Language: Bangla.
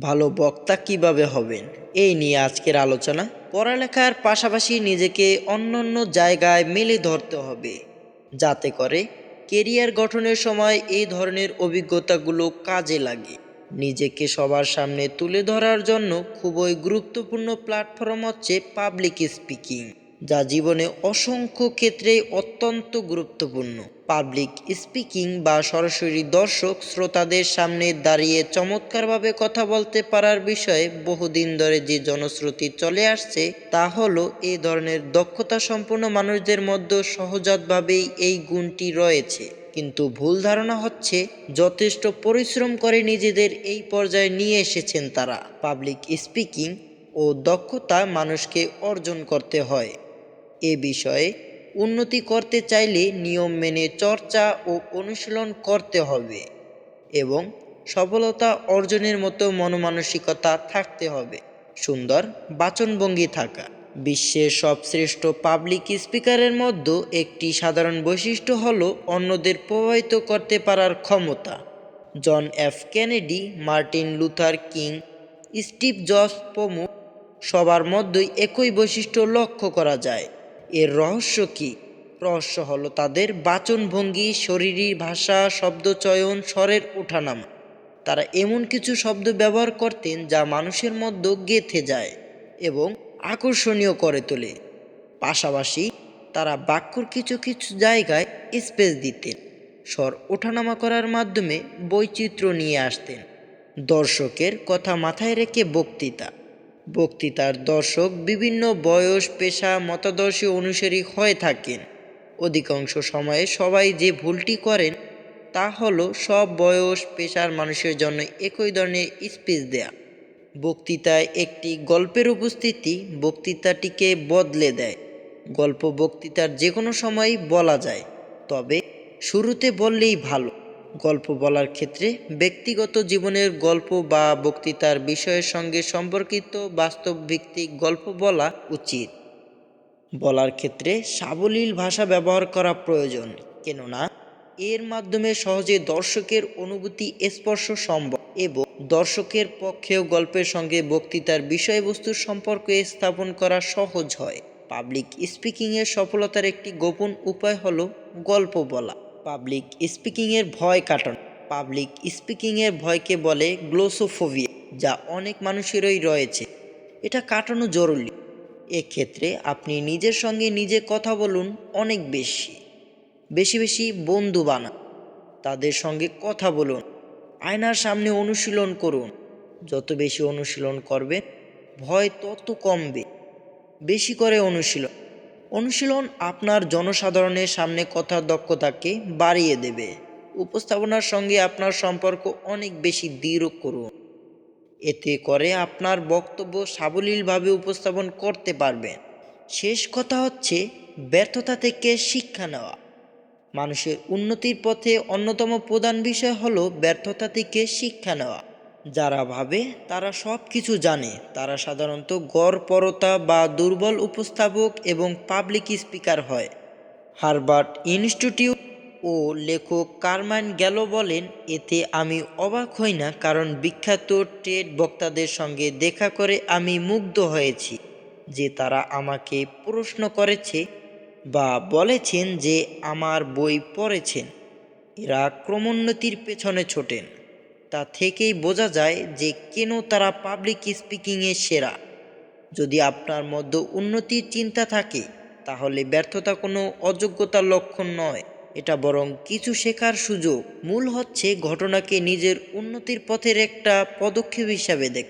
ভালো বক্তা কীভাবে হবেন? এই নিয়ে আজকের আলোচনা। পড়ালেখার পাশাপাশি নিজেকে অন্যান্য জায়গায় মেলে ধরতে হবে, যাতে করে কেরিয়ার গঠনের সময় এই ধরনের অভিজ্ঞতাগুলো কাজে লাগে। নিজেকে সবার সামনে তুলে ধরার জন্য খুবই গুরুত্বপূর্ণ প্ল্যাটফর্ম হচ্ছে পাবলিক স্পিকিং যা জীবনে অসংখ্য ক্ষেত্রে অত্যন্ত গুরুত্বপূর্ণ। পাবলিক স্পিকিং বা সরাসরি দর্শক শ্রোতাদের সামনে দাঁড়িয়ে চমৎকারভাবে কথা বলতে পারার বিষয়ে বহুদিন ধরে যে জনশ্রুতি চলে আসছে, তা হলো এই ধরনের দক্ষতা সম্পন্ন মানুষদের মধ্যে সহজাতভাবেই এই গুণটি রয়েছে। কিন্তু ভুল ধারণা হচ্ছে, যথেষ্ট পরিশ্রম করে নিজেদের এই পর্যায়ে নিয়ে এসেছেন তারা। পাবলিক স্পিকিং ও দক্ষতা মানুষকে অর্জন করতে হয়। এ বিষয়ে উন্নতি করতে চাইলে নিয়ম মেনে চর্চা ও অনুশীলন করতে হবে এবং সফলতা অর্জনের মতো মনমানসিকতা থাকতে হবে। সুন্দর বাচনভঙ্গি থাকা। বিশ্বের সবশ্রেষ্ঠ পাবলিক স্পিকারের মধ্যে একটি সাধারণ বৈশিষ্ট্য হল অন্যদের প্রভাবিত করতে পারার ক্ষমতা। John F Kennedy, Martin Luther King, Steve Jobs প্রমুখ সবার মধ্যেই একই বৈশিষ্ট্য লক্ষ্য করা যায়। এর রহস্য কি? রহস্য হলো তাদের বাচনভঙ্গি, শরীরী ভাষা শব্দচয়ন স্বরের ওঠানামা। তারা এমন কিছু শব্দ ব্যবহার করতেন যা মানুষের মধ্যে গেঁথে যায় এবং আকর্ষণীয় করে তোলে। পাশাপাশি তারা বাক্যর কিছু কিছু জায়গায় স্পেস দিতেন, স্বর ওঠানামা করার মাধ্যমে বৈচিত্র্য নিয়ে আসতেন। দর্শকের কথা মাথায় রেখে বক্তৃতা। বক্তৃতার দর্শক বিভিন্ন বয়স, পেশা, মতাদর্শী অনুসারী হয়ে থাকেন। অধিকাংশ সময়ে সবাই যে ভুলটি করেন, তা হলো সব বয়স, পেশার মানুষের জন্য একই ধরনের স্পিচ দেয়া। বক্তৃতায় একটি গল্পের উপস্থিতি বক্তৃতাটিকে বদলে দেয়। গল্প বক্তৃতার যে কোনো সময়ই বলা যায়, তবে শুরুতে বললেই ভালো। গল্প বলার ক্ষেত্রে ব্যক্তিগত জীবনের গল্প বা বক্তৃতার বিষয়ের সঙ্গে সম্পর্কিত বাস্তব ভিত্তিক গল্প বলা উচিত। বলার ক্ষেত্রে সাবলীল ভাষা ব্যবহার করা প্রয়োজন, কেননা এর মাধ্যমে সহজে দর্শকের অনুভূতি স্পর্শ সম্ভব এবং দর্শকের পক্ষেও গল্পের সঙ্গে বক্তৃতার বিষয়বস্তুর সম্পর্ক স্থাপন করা সহজ হয়। পাবলিক স্পিকিংয়ের সফলতার একটি গোপন উপায় হলো গল্প বলা। পাবলিক স্পিকিংয়ের ভয় কাটানো। পাবলিক স্পিকিংয়ের ভয়কে বলে গ্লোসোফোবিয়া যা অনেক মানুষেরই রয়েছে। এটা কাটানো জরুরি। এক্ষেত্রে আপনি নিজের সঙ্গে নিজে কথা বলুন অনেক বেশি। বেশি বেশি বন্ধু বানান। তাদের সঙ্গে কথা বলুন। আয়নার সামনে অনুশীলন করুন। যত বেশি অনুশীলন করবেন, ভয় তত কমবে। বেশি করে অনুশীলন অনুশীলন আপনার জনসাধারণের সামনে কথার দক্ষতাকে বাড়িয়ে দেবে। উপস্থাপনার সঙ্গে আপনার সম্পর্ক অনেক বেশি দৃঢ় করুন। এতে করে আপনার বক্তব্য সাবলীলভাবে উপস্থাপন করতে পারবেন। শেষ কথা হচ্ছে ব্যর্থতা থেকে শিক্ষা নেওয়া। মানুষের উন্নতির পথে অন্যতম প্রধান বিষয় হলো ব্যর্থতা থেকে শিক্ষা নেওয়া। যারা ভাবে, তারা সব কিছু জানে। তারা সাধারণত গড়পরতা বা দুর্বল উপস্থাপক এবং পাবলিক স্পিকার হয়। হারবার্ট ইনস্টিটিউট ও লেখক কারমাইন গেল বলেন, এতে আমি অবাক হই না, কারণ বিখ্যাত টেড বক্তাদের সঙ্গে দেখা করে আমি মুগ্ধ হয়েছি যে তারা আমাকে প্রশ্ন করেছে বা বলেছেন যে আমার বই পড়েছেন। এরা ক্রমোন্নতির পেছনে ছোটেন। তা থেকেই বোঝা যায় যে কেন তারা পাবলিক স্পিকিংয়ে সেরা। যদি আপনার মধ্যে উন্নতির চিন্তা থাকে, তাহলে ব্যর্থতা কোনো অযোগ্যতার লক্ষণ নয়। এটা বরং কিছু শেখার সুযোগ। মূল হচ্ছে ঘটনাকে নিজের উন্নতির পথের একটা পদক্ষেপ হিসাবে দেখ